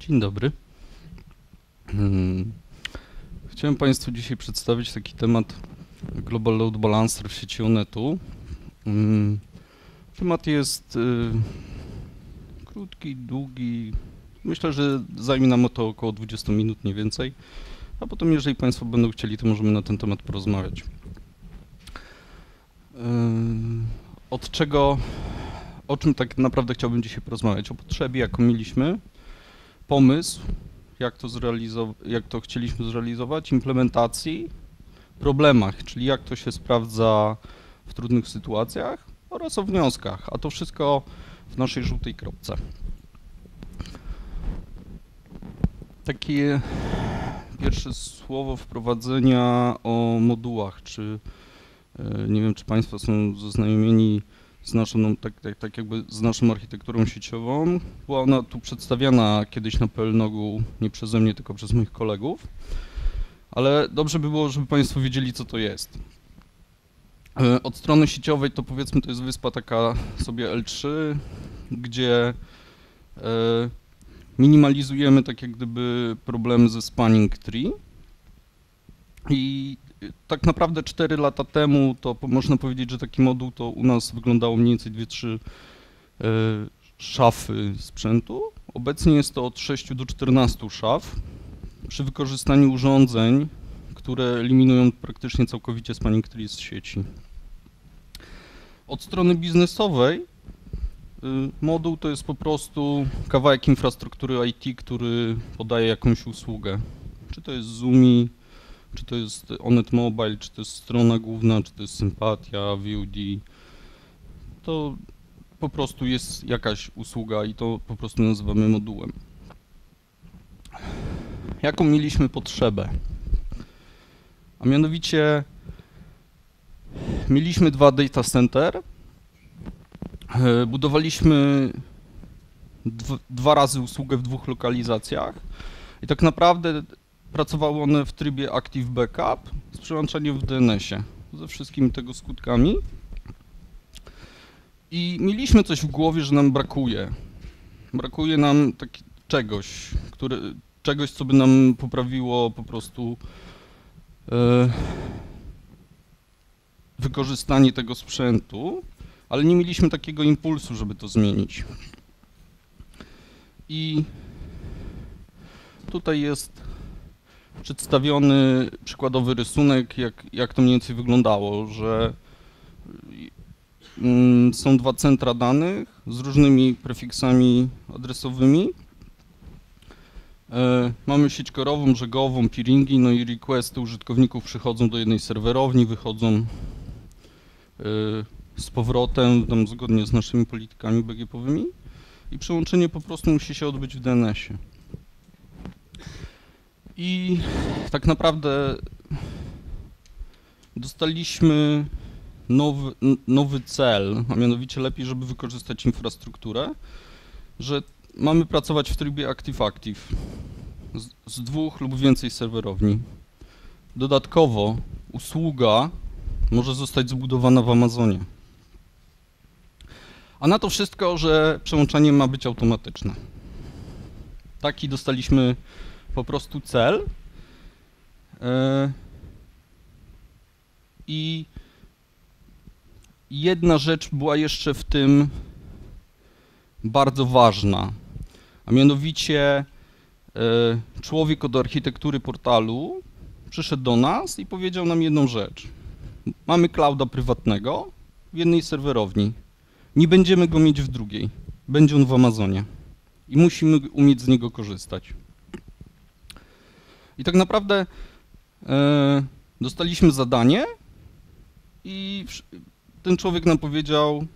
Dzień dobry. Hmm. Chciałem Państwu dzisiaj przedstawić taki temat Global Load Balancer w sieci Onetu. Hmm. Temat jest y, krótki, długi. Myślę, że zajmie nam to około 20 minut, nie więcej. A potem, jeżeli Państwo będą chcieli, to możemy na ten temat porozmawiać. Y, od czego, o czym tak naprawdę chciałbym dzisiaj porozmawiać? O potrzebie, jaką mieliśmy, pomysł, jak to, jak to chcieliśmy zrealizować, implementacji, problemach, czyli jak to się sprawdza w trudnych sytuacjach oraz o wnioskach, a to wszystko w naszej żółtej kropce. Takie pierwsze słowo wprowadzenia o modułach, czy e, nie wiem, czy Państwo są zaznajomieni z naszą, tak, tak, tak jakby z naszą architekturą sieciową. Była ona tu przedstawiana kiedyś na PLNOG-u nie przeze mnie, tylko przez moich kolegów, ale dobrze by było, żeby Państwo wiedzieli, co to jest. E, Od strony sieciowej to powiedzmy to jest wyspa taka sobie L3, gdzie e, minimalizujemy tak jak gdyby problemy ze spanning tree i tak naprawdę 4 lata temu to można powiedzieć, że taki moduł to u nas wyglądało mniej więcej 2-3 e, szafy sprzętu. Obecnie jest to od 6 do 14 szaf przy wykorzystaniu urządzeń, które eliminują praktycznie całkowicie spanning tree z sieci. Od strony biznesowej y, moduł to jest po prostu kawałek infrastruktury IT, który podaje jakąś usługę. Czy to jest Zoomi, czy to jest Onet Mobile, czy to jest strona główna, czy to jest Sympatia, VOD. To po prostu jest jakaś usługa i to po prostu nazywamy modułem. Jaką mieliśmy potrzebę? A mianowicie mieliśmy dwa data center. E, Budowaliśmy dw- dwa razy usługę w dwóch lokalizacjach i tak naprawdę pracowały one w trybie Active Backup z przełączaniem w DNS-ie, ze wszystkimi tego skutkami. I mieliśmy coś w głowie, że nam brakuje. Brakuje nam taki, czegoś, które, czegoś, co by nam poprawiło po prostu e, wykorzystanie tego sprzętu, ale nie mieliśmy takiego impulsu, żeby to zmienić. I tutaj jest przedstawiony przykładowy rysunek, jak, jak to mniej więcej wyglądało, że mm, są dwa centra danych z różnymi prefiksami adresowymi. E, Mamy sieć korową, brzegową, peeringi, no i requesty użytkowników przychodzą do jednej serwerowni, wychodzą e, z powrotem, tam zgodnie z naszymi politykami BGP-owymi i przełączenie po prostu musi się odbyć w DNS-ie. I tak naprawdę dostaliśmy nowy, nowy cel, a mianowicie lepiej, żeby wykorzystać infrastrukturę, że mamy pracować w trybie active-active z, z dwóch lub więcej serwerowni. Dodatkowo usługa może zostać zbudowana w Amazonie. A na to wszystko, że przełączanie ma być automatyczne. Taki dostaliśmy po prostu cel. E, I jedna rzecz była jeszcze w tym bardzo ważna, a mianowicie e, człowiek od architektury portalu przyszedł do nas i powiedział nam jedną rzecz. Mamy clouda prywatnego w jednej serwerowni. Nie będziemy go mieć w drugiej. Będzie on w Amazonie. I musimy umieć z niego korzystać. I tak naprawdę e, dostaliśmy zadanie i ten człowiek nam powiedział,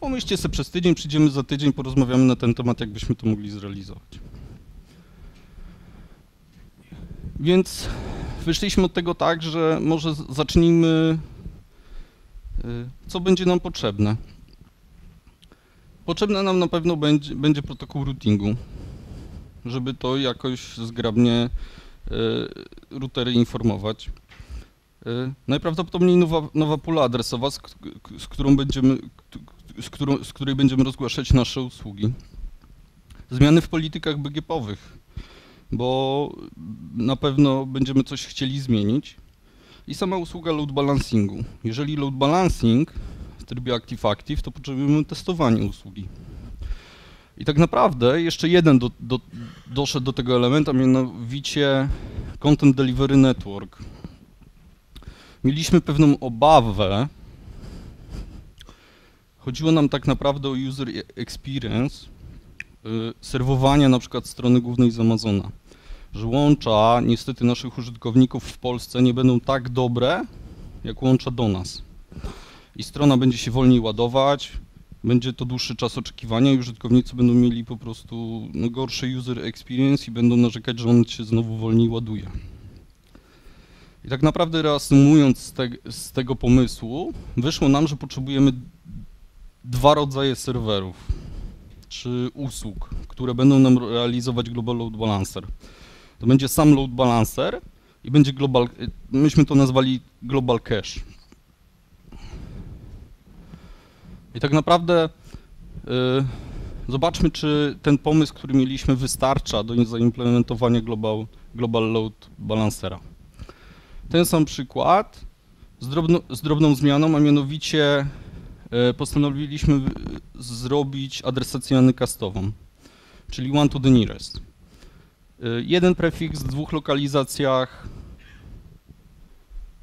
pomyślcie sobie przez tydzień, przyjdziemy za tydzień, porozmawiamy na ten temat, jakbyśmy to mogli zrealizować. Więc wyszliśmy od tego tak, że może zacznijmy, y, co będzie nam potrzebne. Potrzebne nam na pewno będzie, będzie protokół routingu, żeby to jakoś zgrabnie routery informować. Y, Najprawdopodobniej nowa, nowa pula adresowa, z, z którą będziemy, z, którą, z której będziemy rozgłaszać nasze usługi. zmiany w politykach BGP-owych, bo na pewno będziemy coś chcieli zmienić. I sama usługa load balancingu. Jeżeli load balancing w trybie active-active, to potrzebujemy testowania usługi. I tak naprawdę jeszcze jeden do, do, doszedł do tego elementa, mianowicie Content Delivery Network. Mieliśmy pewną obawę, chodziło nam tak naprawdę o user experience, y, serwowania na przykład strony głównej z Amazona, że łącza niestety naszych użytkowników w Polsce nie będą tak dobre, jak łącza do nas. I strona będzie się wolniej ładować, będzie to dłuższy czas oczekiwania i użytkownicy będą mieli po prostu no, gorszy user experience i będą narzekać, że on się znowu wolniej ładuje. I tak naprawdę reasumując z, te, z tego pomysłu, wyszło nam, że potrzebujemy dwa rodzaje serwerów czy usług, które będą nam realizować Global Load Balancer. To będzie sam Load Balancer i będzie Global, myśmy to nazwali Global Cache. I tak naprawdę y, zobaczmy, czy ten pomysł, który mieliśmy, wystarcza do zaimplementowania Global, global Load Balancera. Ten sam przykład z, drobno, z drobną zmianą, a mianowicie y, postanowiliśmy zrobić adresację unicastową, czyli one to the nearest. Y, jeden prefiks w dwóch lokalizacjach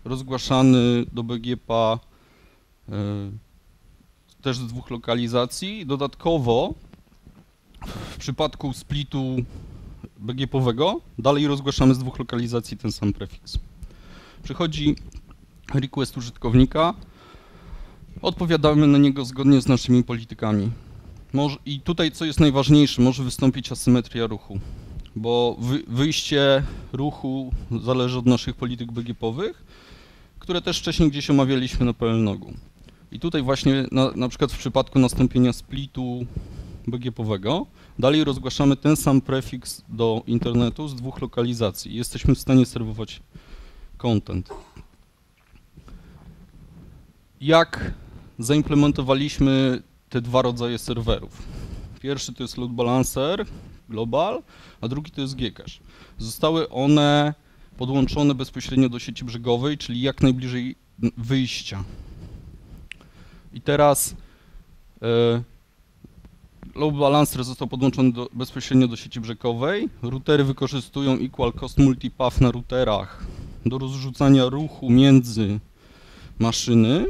rozgłaszany do BGP też z dwóch lokalizacji. Dodatkowo w przypadku splitu BGP-owego dalej rozgłaszamy z dwóch lokalizacji ten sam prefiks. Przychodzi request użytkownika, odpowiadamy na niego zgodnie z naszymi politykami. I tutaj co jest najważniejsze, może wystąpić asymetria ruchu, bo wy, wyjście ruchu zależy od naszych polityk BGP-owych, które też wcześniej gdzieś omawialiśmy na PLNOG-u. I tutaj właśnie na, na przykład w przypadku nastąpienia splitu BGP-owego dalej rozgłaszamy ten sam prefiks do internetu z dwóch lokalizacji. Jesteśmy w stanie serwować content. Jak zaimplementowaliśmy te dwa rodzaje serwerów? Pierwszy to jest load balancer global, a drugi to jest gcache. Zostały one podłączone bezpośrednio do sieci brzegowej, czyli jak najbliżej wyjścia i teraz e, load balancer został podłączony do, bezpośrednio do sieci brzegowej. Routery wykorzystują equal cost multipath na routerach do rozrzucania ruchu między maszyny,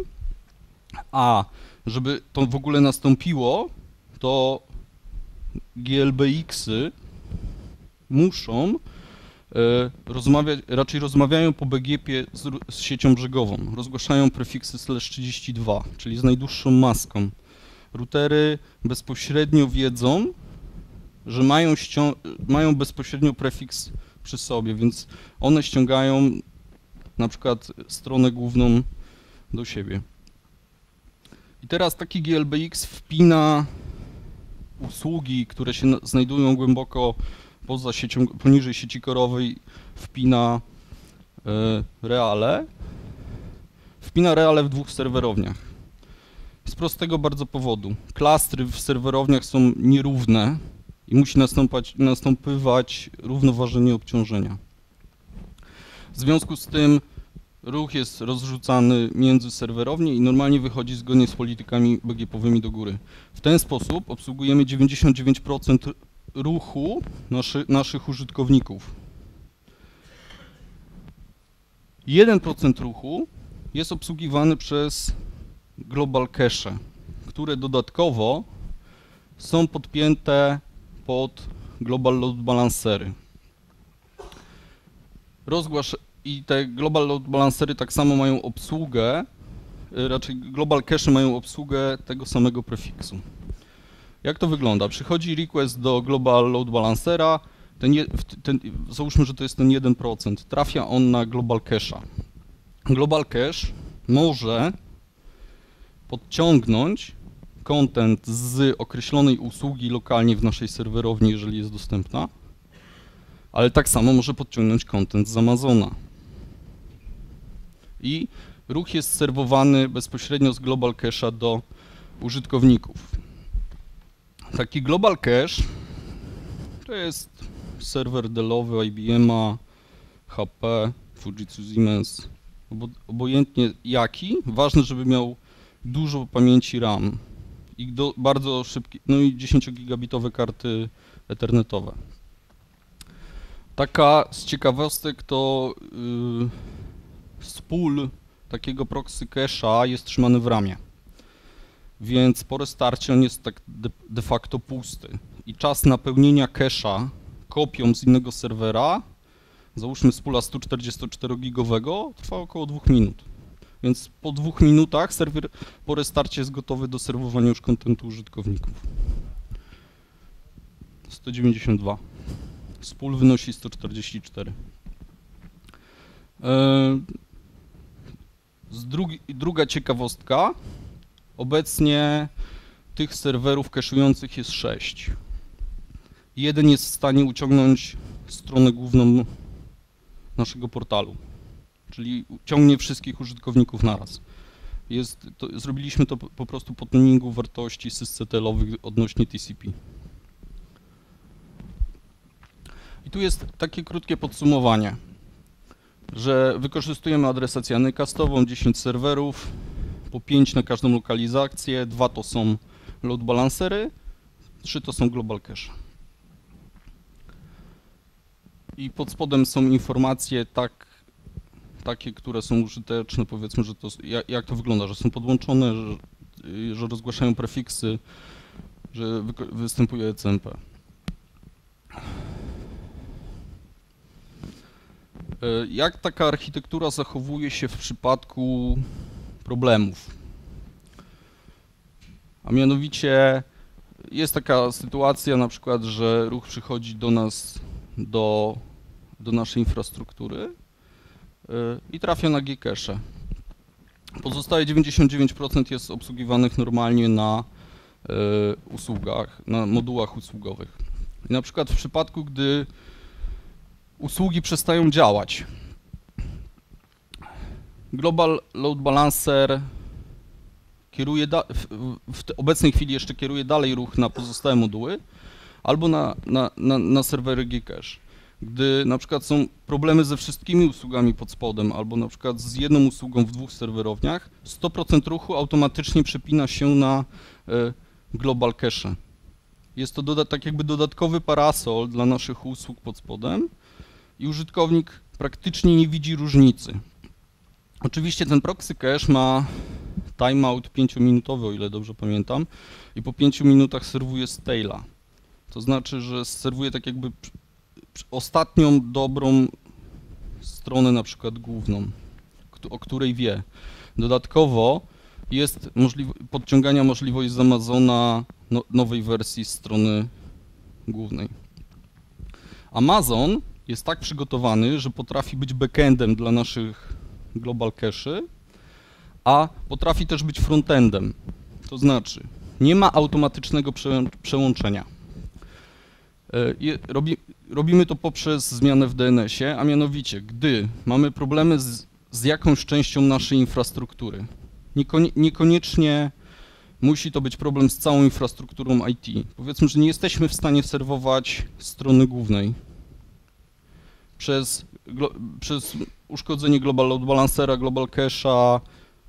a żeby to w ogóle nastąpiło, to GLBX-y muszą E, raczej rozmawiają po BGP z, z, siecią brzegową. Rozgłaszają prefiksy slash 32, czyli z najdłuższą maską. Routery bezpośrednio wiedzą, że mają, mają bezpośrednio prefiks przy sobie, więc one ściągają na przykład stronę główną do siebie. I teraz taki GLBX wpina usługi, które się znajdują głęboko poza siecią, poniżej sieci korowej wpina e, reale, wpina reale w dwóch serwerowniach. Z prostego bardzo powodu. Klastry w serwerowniach są nierówne i musi nastąpać, nastąpywać równoważenie obciążenia. W związku z tym ruch jest rozrzucany między serwerownie i normalnie wychodzi zgodnie z politykami BGP-owymi do góry. W ten sposób obsługujemy 99% ruchu naszy, naszych użytkowników. 1% ruchu jest obsługiwany przez Global Cache, które dodatkowo są podpięte pod Global Load Balancery. Rozgłasz i te Global Load Balancery tak samo mają obsługę, y, raczej Global Cache mają obsługę tego samego prefiksu. Jak to wygląda? Przychodzi request do Global Load Balancera, ten, ten, załóżmy, że to jest ten 1%, trafia on na Global Cache'a. Global Cache może podciągnąć content z określonej usługi lokalnie w naszej serwerowni, jeżeli jest dostępna, ale tak samo może podciągnąć content z Amazona. I ruch jest serwowany bezpośrednio z Global Cache'a do użytkowników. Taki global cache To jest serwer Dellowy, IBM-a, HP, Fujitsu Siemens, obo, obojętnie jaki, ważne, żeby miał dużo pamięci RAM i do, bardzo szybkie, no i 10 gigabitowe karty ethernetowe. Taka z ciekawostek to yy, takiego proxy cache'a jest trzymany w ramie. Więc po restarcie on jest tak de, de facto pusty. I czas napełnienia cache'a kopią z innego serwera, załóżmy z pula 144-gigowego, trwa około 2 minut. Więc po dwóch minutach serwer po restarcie jest gotowy do serwowania już kontentu użytkowników. 192. Spól wynosi 144. E, z drugi, druga ciekawostka. Obecnie tych serwerów cache'ujących jest 6. Jeden jest w stanie uciągnąć stronę główną naszego portalu, czyli ciągnie wszystkich użytkowników naraz. Jest, to, zrobiliśmy to po prostu po tuningu wartości syscetelowych odnośnie TCP. I tu jest takie krótkie podsumowanie, że wykorzystujemy adresację anycastową, 10 serwerów, po 5 na każdą lokalizację, 2 to są load balancery, 3 to są global cache. I pod spodem są informacje tak, takie, które są użyteczne, powiedzmy, że to, jak, to wygląda, że są podłączone, że, że rozgłaszają prefiksy, że występuje ECMP. E, jak taka architektura zachowuje się w przypadku problemów? A mianowicie jest taka sytuacja na przykład, że ruch przychodzi do nas, do, do naszej infrastruktury e, i trafia na Gcache. Pozostałe 99% jest obsługiwanych normalnie na e, usługach, na modułach usługowych. I na przykład w przypadku, gdy usługi przestają działać. Global Load Balancer kieruje w, w obecnej chwili jeszcze kieruje dalej ruch na pozostałe moduły albo na, na, na, na serwery Gcache. Gdy na przykład są problemy ze wszystkimi usługami pod spodem, albo na przykład z jedną usługą w dwóch serwerowniach, 100% ruchu automatycznie przepina się na y, Global Cache. Jest to tak jakby dodatkowy parasol dla naszych usług pod spodem, i użytkownik praktycznie nie widzi różnicy. Oczywiście ten proxy cache ma timeout 5-minutowy, o ile dobrze pamiętam, i po 5 minutach serwuje stale'a. To znaczy, że serwuje tak jakby ostatnią dobrą stronę, na przykład główną, o której wie. Dodatkowo jest podciągania możliwość z Amazona no, nowej wersji strony głównej. Amazon jest tak przygotowany, że potrafi być backendem dla naszych global cache'y, a potrafi też być frontendem. To znaczy, nie ma automatycznego przełączenia. E, robi, robimy to poprzez zmianę w DNS-ie, a mianowicie, gdy mamy problemy z, z jakąś częścią naszej infrastruktury, niekoniecznie musi to być problem z całą infrastrukturą IT. Powiedzmy, że nie jesteśmy w stanie serwować strony głównej, przez, przez uszkodzenie Global Load Balancera, Global Cache'a,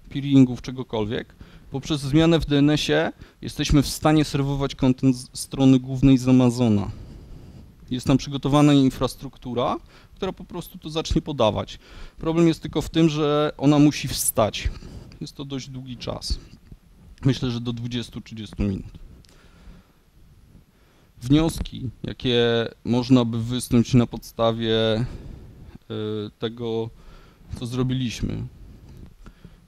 peeringów, czegokolwiek. Poprzez zmianę w DNS-ie jesteśmy w stanie serwować kontent strony głównej z Amazona. Jest tam przygotowana infrastruktura, która po prostu to zacznie podawać. Problem jest tylko w tym, że ona musi wstać. Jest to dość długi czas. Myślę, że do 20-30 minut wnioski, jakie można by wysnuć na podstawie tego, co zrobiliśmy.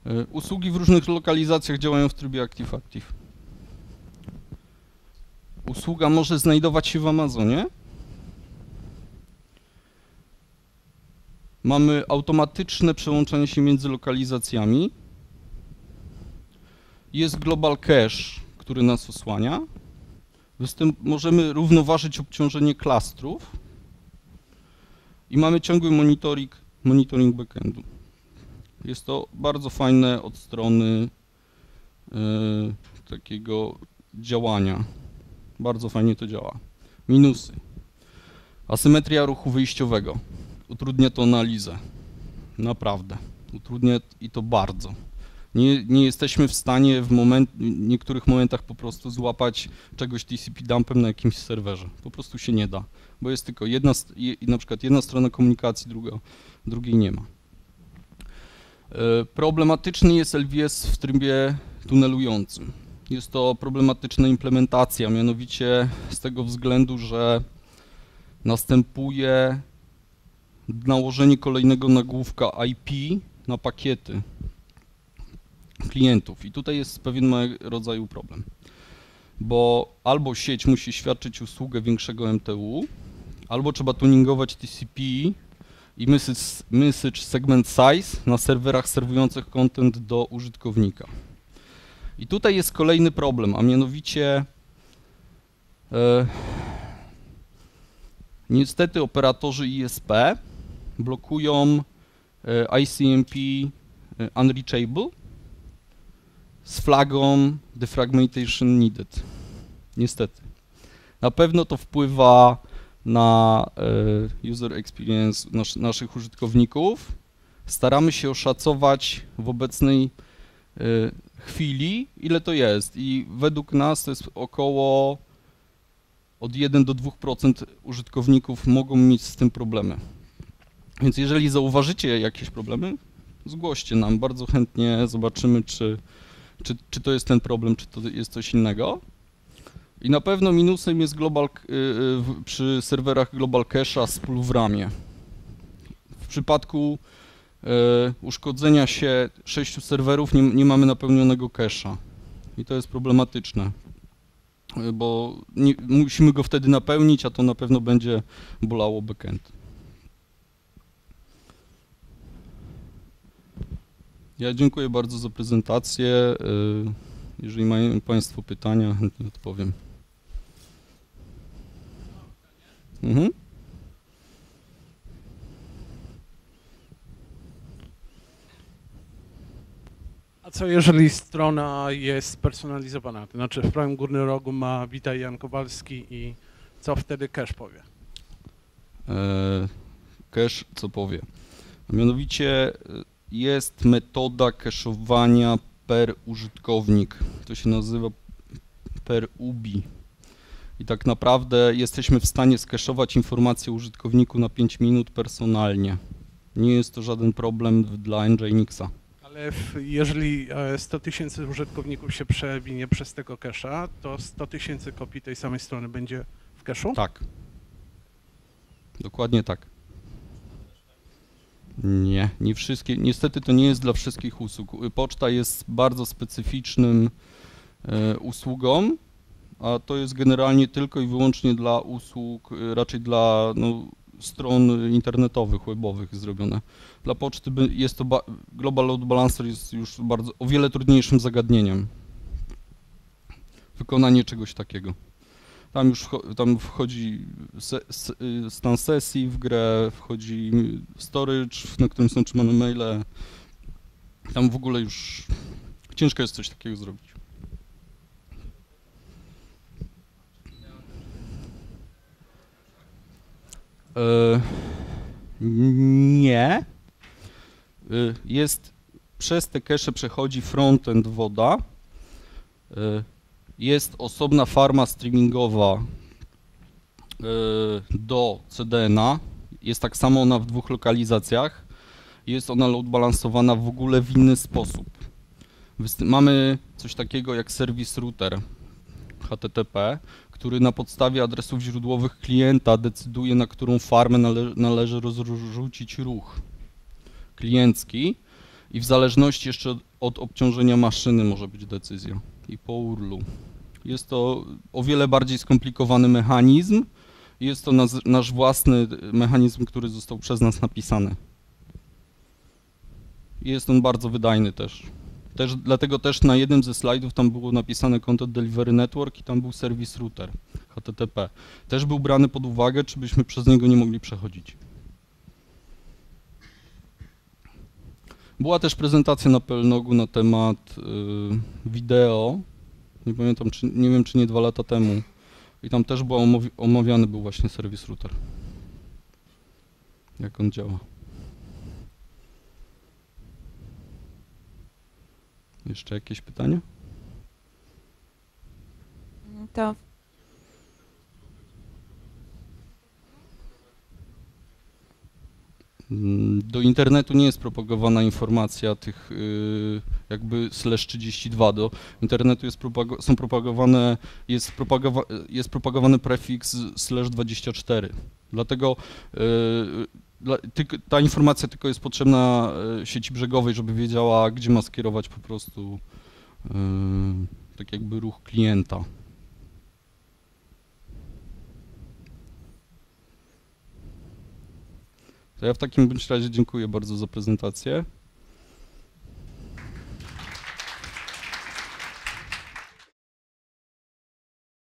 E, usługi w różnych lokalizacjach działają w trybie Active-Active. Usługa może znajdować się w Amazonie. Mamy automatyczne przełączanie się między lokalizacjami. Jest Global Cache, który nas osłania. Możemy równoważyć obciążenie klastrów i mamy ciągły monitoring, monitoring backendu. Jest to bardzo fajne od strony yy, takiego działania. Bardzo fajnie to działa. Minusy. Asymetria ruchu wyjściowego. Utrudnia to analizę. Naprawdę. Utrudnia i to bardzo. Nie, nie jesteśmy w stanie w moment, niektórych momentach po prostu złapać czegoś TCP dumpem na jakimś serwerze. Po prostu się nie da, bo jest tylko jedna, na przykład jedna strona komunikacji, druga, drugiej nie ma. E, problematyczny jest LVS w trybie tunelującym. Jest to problematyczna implementacja, mianowicie z tego względu, że następuje nałożenie kolejnego nagłówka IP na pakiety klientów. I tutaj jest pewien rodzaju problem, bo albo sieć musi świadczyć usługę większego MTU, albo trzeba tuningować TCP i message segment size na serwerach serwujących content do użytkownika. I tutaj jest kolejny problem, a mianowicie e, niestety operatorzy ISP blokują e, ICMP e, unreachable z flagą defragmentation needed. Niestety. Na pewno to wpływa na e, user experience nas, naszych użytkowników. Staramy się oszacować w obecnej e, chwili, ile to jest i według nas to jest około od 1 do 2% użytkowników mogą mieć z tym problemy. Więc jeżeli zauważycie jakieś problemy, zgłoście nam, bardzo chętnie zobaczymy, czy, czy, czy to jest ten problem, czy to jest coś innego. I na pewno minusem jest global, y, y, przy serwerach Global Cache'a spół w ramie. W przypadku y, uszkodzenia się sześciu serwerów nie, nie mamy napełnionego cache'a. I to jest problematyczne, bo nie, musimy go wtedy napełnić, a to na pewno będzie bolało backend. Ja dziękuję bardzo za prezentację. Jeżeli mają Państwo pytania, chętnie odpowiem. Mhm. A co jeżeli strona jest spersonalizowana? To znaczy w prawym górnym rogu ma Witaj Jan Kowalski i co wtedy cache powie? E, cache co powie? Mianowicie e, jest metoda cache'owania per użytkownik. To się nazywa per ubi i tak naprawdę jesteśmy w stanie skeszować informację o użytkowniku na 5 minut personalnie. Nie jest to żaden problem dla Nginxa. Ale jeżeli 100 e, tysięcy użytkowników się przewinie przez tego cache'a, to 100 tysięcy kopii tej samej strony będzie w cache'u? Tak. Dokładnie tak. Nie, nie wszystkie. Niestety to nie jest dla wszystkich usług. Poczta jest bardzo specyficznym e, usługą a to jest generalnie tylko i wyłącznie dla usług, y, raczej dla no, stron internetowych, webowych zrobione. Dla poczty jest to Global Load Balancer jest już bardzo o wiele trudniejszym zagadnieniem. Wykonanie czegoś takiego. Tam już tam wchodzi stan sesji w grę, wchodzi storage, na którym są trzymane maile. Tam w ogóle już ciężko jest coś takiego zrobić. E, nie. E, jest, przez te cache przechodzi frontend woda. E, jest osobna farma streamingowa do CDN-a. Jest tak samo ona w dwóch lokalizacjach. Jest ona load balansowana w ogóle w inny sposób. Mamy coś takiego jak serwis router HTTP, który na podstawie adresów źródłowych klienta decyduje, na którą farmę nale należy rozrzucić ruch kliencki i w zależności jeszcze od obciążenia maszyny może być decyzja i po URL-u. Jest to o wiele bardziej skomplikowany mechanizm. Jest to nas, nasz własny mechanizm, który został przez nas napisany. Jest on bardzo wydajny też. Też, dlatego też na jednym ze slajdów tam było napisane Content Delivery Network i tam był serwis router HTTP. Też był brany pod uwagę, czy byśmy przez niego nie mogli przechodzić. Była też prezentacja na Pelnogu na temat y, wideo. Nie pamiętam, czy, nie wiem czy nie dwa lata temu. I tam też był omawiany był właśnie serwis router. jak on działa. Jeszcze jakieś pytania? To Do internetu nie jest propagowana informacja tych y, jakby slash 32. Do internetu jest propago- są propagowane, jest, propagowa- jest propagowany prefiks slash 24. Dlatego y, ta informacja tylko jest potrzebna y, sieci brzegowej, żeby wiedziała, gdzie ma skierować po prostu tak jakby ruch klienta. To ja w takim bądź razie dziękuję bardzo za prezentację.